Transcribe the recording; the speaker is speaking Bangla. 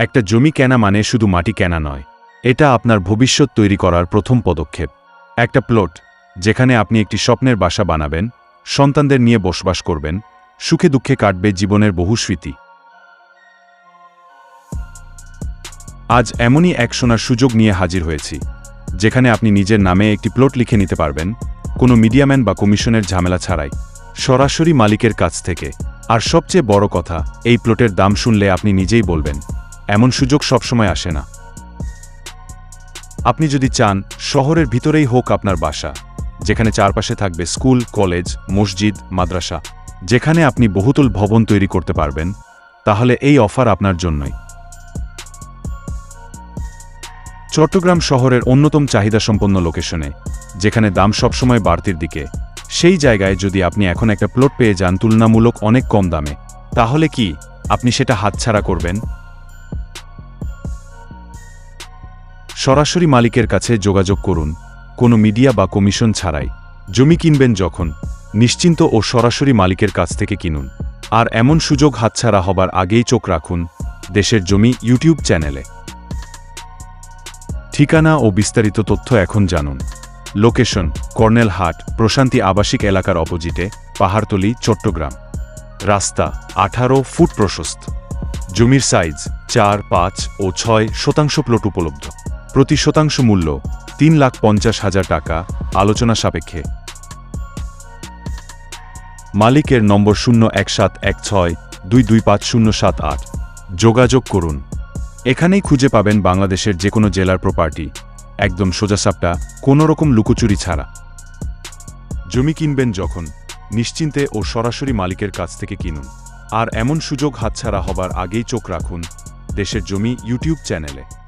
একটা জমি কেনা মানে শুধু মাটি কেনা নয়। এটা আপনার ভবিষ্যৎ তৈরি করার প্রথম পদক্ষেপ। একটা প্লট, যেখানে আপনি একটি স্বপ্নের বাসা বানাবেন, সন্তানদের নিয়ে বসবাস করবেন, সুখে দুঃখে কাটবে জীবনের বহু স্মৃতি। আজ এমনই এক শোনার সুযোগ নিয়ে হাজির হয়েছি, যেখানে আপনি নিজের নামে একটি প্লট লিখে নিতে পারবেন, কোনো মিডিয়াম্যান বা কমিশনের ঝামেলা ছাড়াই। সরাসরি মালিকের কাছ থেকে। আর সবচেয়ে বড় কথা, এই প্লটের দাম শুনলে আপনি নিজেই বলবেন এমন সুযোগ সবসময় আসে না। আপনি যদি চান, শহরের ভিতরেই হোক আপনার বাসা, যেখানে চারপাশে থাকবে স্কুল, কলেজ, মসজিদ, মাদ্রাসা, যেখানে আপনি বহুতল ভবন তৈরি করতে পারবেন, তাহলে এই অফার আপনার জন্যই। চট্টগ্রাম শহরের অন্যতম চাহিদাসম্পন্ন লোকেশনে, যেখানে দাম সবসময় বাড়তির দিকে, সেই জায়গায় যদি আপনি এখন একটা প্লট পেয়ে যান তুলনামূলক অনেক কম দামে, তাহলে কি আপনি সেটা হাতছাড়া করবেন? সরাসরি মালিকের কাছে যোগাযোগ করুন, কোনো মিডিয়া বা কমিশন ছাড়াই। জমি কিনবেন যখন, নিশ্চিন্ত ও সরাসরি মালিকের কাছ থেকে কিনুন। আর এমন সুযোগ হাতছাড়া হবার আগেই চোখ রাখুন, দেশের জমি ইউটিউব চ্যানেলে। ঠিকানা ও বিস্তারিত তথ্য এখন জানুন। লোকেশন, কর্নেল হাট, প্রশান্তি আবাসিক এলাকার অপোজিটে, পাহাড়তলি, চট্টগ্রাম। রাস্তা, আঠারো ফুট প্রশস্ত। জমির সাইজ, চার, পাঁচ ও ছয় শতাংশ প্লট উপলব্ধ। প্রতি শতাংশ মূল্য তিন লাখ পঞ্চাশ হাজার টাকা, আলোচনা সাপেক্ষে। মালিকের নম্বর শূন্য এক সাত এক ছয় দুই দুই পাঁচ শূন্য সাত আট। যোগাযোগ করুন। এখানেই খুঁজে পাবেন বাংলাদেশের যে কোনো জেলার প্রপার্টি একদম সোজাসাপটা কোনো রকম লুকোচুরি ছাড়া। জমি কিনবেন যখন, নিশ্চিন্তে ও সরাসরি মালিকের কাছ থেকে কিনুন। আর এমন সুযোগ হাতছাড়া হবার আগেই চোখ রাখুন দেশের জমি ইউটিউব চ্যানেলে।